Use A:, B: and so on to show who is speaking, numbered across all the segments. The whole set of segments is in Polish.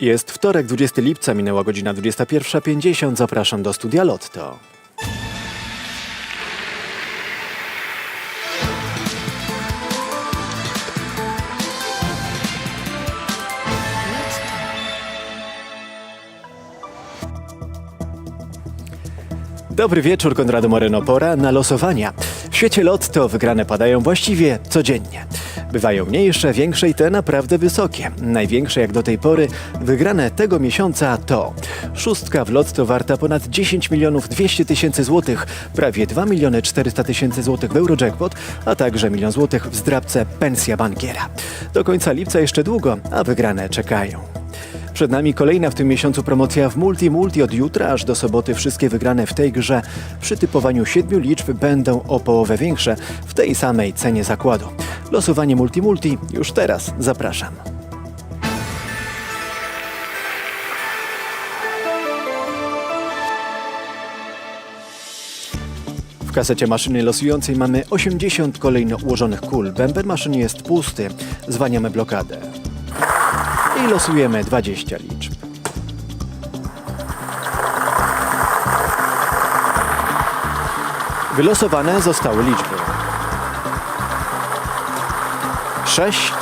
A: Jest wtorek, 20 lipca, minęła godzina 21.50. Zapraszam do studia Lotto. Dobry wieczór, Konrado Moreno. Pora na losowania. W świecie Lotto wygrane padają właściwie codziennie. Bywają mniejsze, większe i te naprawdę wysokie. Największe jak do tej pory wygrane tego miesiąca to szóstka w Lotto warta ponad 10 milionów 200 tysięcy złotych, prawie 2 miliony 400 tysięcy złotych w Eurojackpot, a także milion złotych w zdrabce pensja bankiera. Do końca lipca jeszcze długo, a wygrane czekają. Przed nami kolejna w tym miesiącu promocja w Multi Multi od jutra aż do soboty. Wszystkie wygrane w tej grze przy typowaniu siedmiu liczb będą o połowę większe w tej samej cenie zakładu. Losowanie Multi Multi już teraz zapraszam. W kasecie maszyny losującej mamy 80 kolejno ułożonych kul. Bęben maszyny jest pusty. Zwaniamy blokadę i losujemy 20 liczb. Wylosowane zostały liczby 6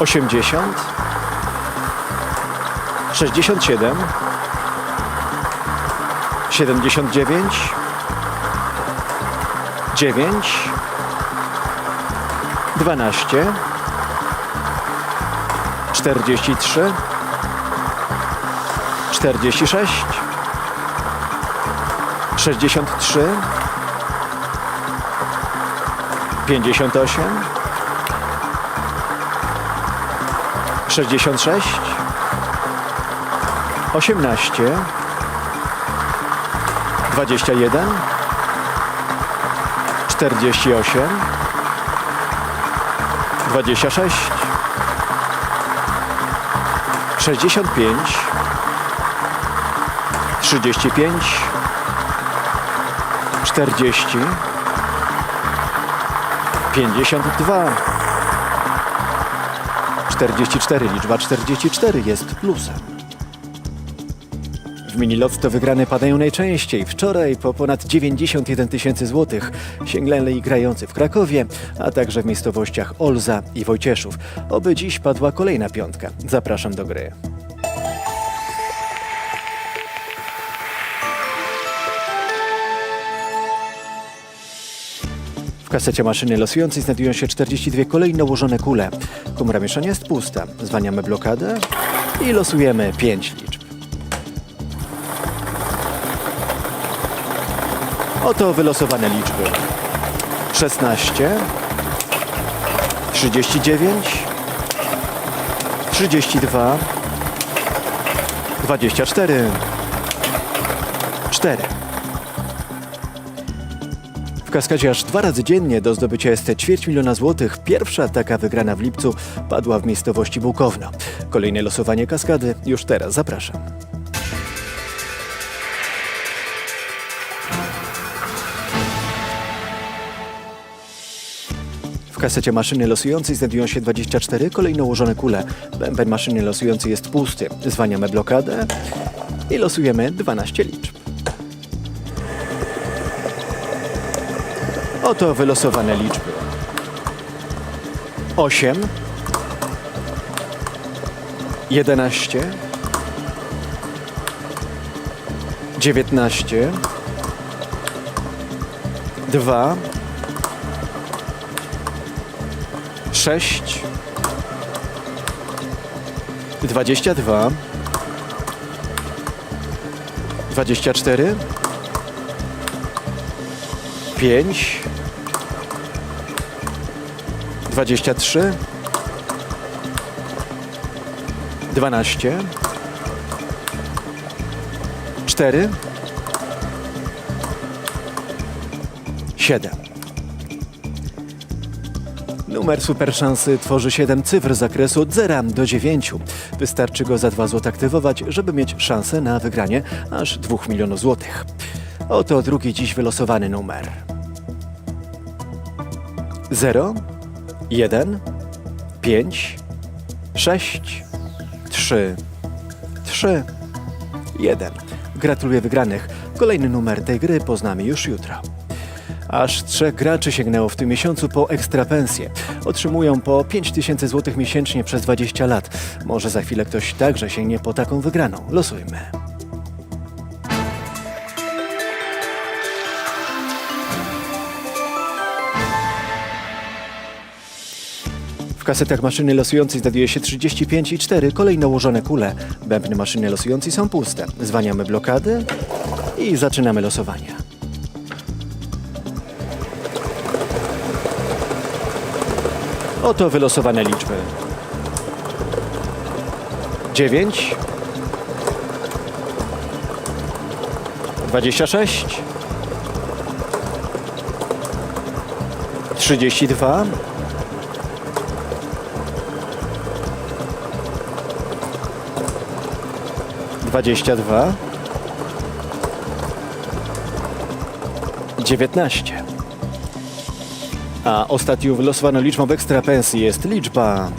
A: 80 67 79 9 12 43 46 63 58 66 18 21 48 26 65 35 40 52 44 liczba 44 jest plusem. W minilotto wygrane padają najczęściej. Wczoraj po ponad 91 tysięcy złotych sięgnęli grający w Krakowie, a także w miejscowościach Olza i Wojcieszów. Oby dziś padła kolejna piątka. Zapraszam do gry. W kasecie maszyny losującej znajdują się 42 kolejno ułożone kule. Komora mieszania jest pusta. Zwaniamy blokadę i losujemy 5 liczb. Oto wylosowane liczby. 16 39 32 24 4 w kaskadzie aż dwa razy dziennie do zdobycia jest ćwierć miliona złotych. Pierwsza taka wygrana w lipcu padła w miejscowości Bukowno. Kolejne losowanie kaskady już teraz zapraszam. W kasecie maszyny losującej znajdują się 24 kolejno ułożone kule. Bęben maszyny losującej jest pusty. Zwaniamy blokadę i losujemy 12 liczb. Oto wylosowane liczby. 8 11 19 2 6 22 24 5 23 12 4 7 Numer super szansy tworzy 7 cyfr z zakresu od 0 do 9. Wystarczy go za 2 zł aktywować, żeby mieć szansę na wygranie aż 2 milionów złotych. Oto drugi dziś wylosowany numer. 0, 1, 5, 6, 3, 3, 1. Gratuluję wygranych. Kolejny numer tej gry poznamy już jutro. Aż trzech graczy sięgnęło w tym miesiącu po ekstrapensję. Otrzymują po 5000 zł miesięcznie przez 20 lat. Może za chwilę ktoś także sięgnie po taką wygraną. Losujmy. Kasetach maszyny losującej znajduje się 35 i 4 kolejno ułożone kule. Bębny maszyny losującej są puste. Zwaniamy blokady i zaczynamy losowanie. Oto wylosowane liczby. 9 26 32 22 19 a ostatnią wylosowaną liczbą w ekstrapensji jest liczba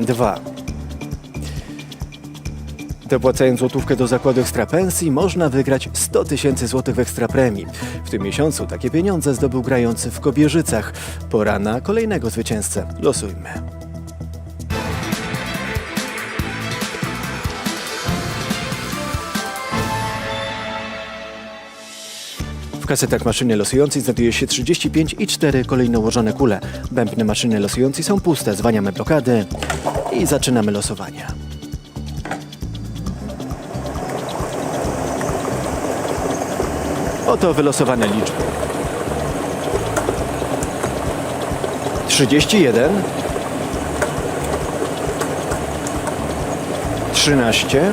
A: 2. Dopłacając złotówkę do zakładu ekstrapensji można wygrać 100 tysięcy złotych w ekstrapremii. W tym miesiącu takie pieniądze zdobył grający w Kobierzycach. Pora na kolejnego zwycięzcę. Losujmy. Kasetach maszyny losującej znajduje się 35 i 4 kolejno ułożone kule. Bębny maszyny losującej są puste. Zwaniamy blokady i zaczynamy losowanie. Oto wylosowane liczby. 31 13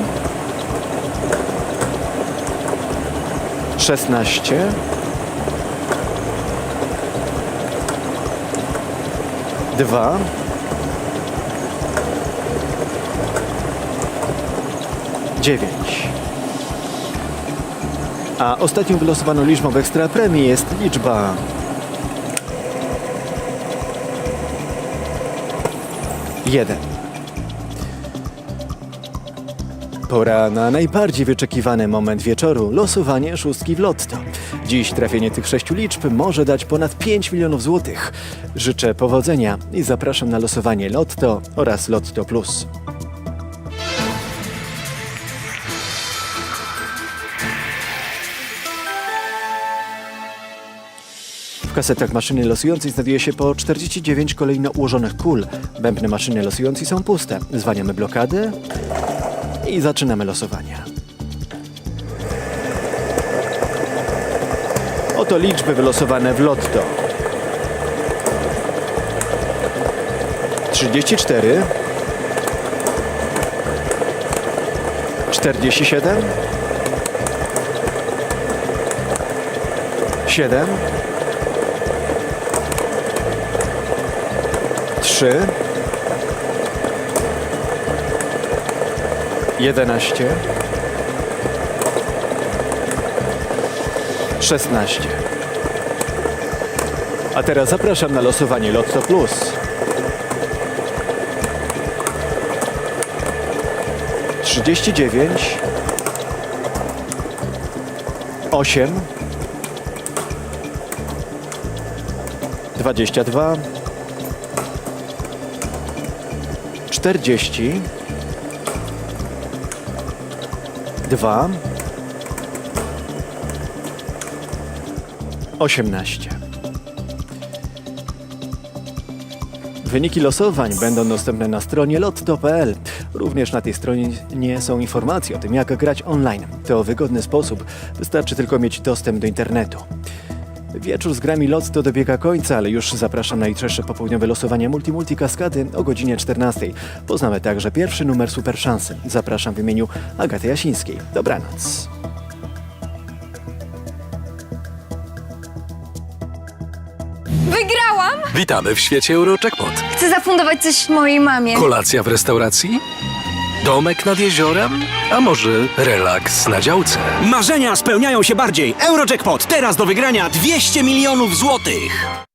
A: 16 2 9 A ostatnią wylosowaną liczbą w ekstra premii jest liczba 1 Pora na najbardziej wyczekiwany moment wieczoru losowanie szóstki w lotto. Dziś trafienie tych sześciu liczb może dać ponad 5 milionów złotych. Życzę powodzenia i zapraszam na losowanie Lotto oraz Lotto Plus. W kasetach maszyny losującej znajduje się po 49 kolejno ułożonych kul. Bębny maszyny losującej są puste. Zwaniamy blokady i zaczynamy losowanie. Oto liczby wylosowane w lotto. 34 47 7 3 11 16 A teraz zapraszam na losowanie Lotto Plus. Trzydzieści dziewięć. Osiem. Dwadzieścia dwa. Czterdzieści dwa osiemnaście. Wyniki losowań będą dostępne na stronie lotto.pl. Również na tej stronie nie są informacje o tym, jak grać online. To wygodny sposób, wystarczy tylko mieć dostęp do internetu. Wieczór z grami Lotto dobiega końca, ale już zapraszam na jutrzejsze popołudniowe losowanie Multi-Multi Kaskady o godzinie 14. Poznamy także pierwszy numer Super Szansy. Zapraszam w imieniu Agaty Jasińskiej. Dobranoc.
B: Wygrałam!
C: Witamy w świecie Eurojackpot.
B: Chcę zafundować coś mojej mamie.
C: Kolacja w restauracji? Domek nad jeziorem? A może relaks na działce?
D: Marzenia spełniają się bardziej. Eurojackpot teraz do wygrania 200 milionów złotych.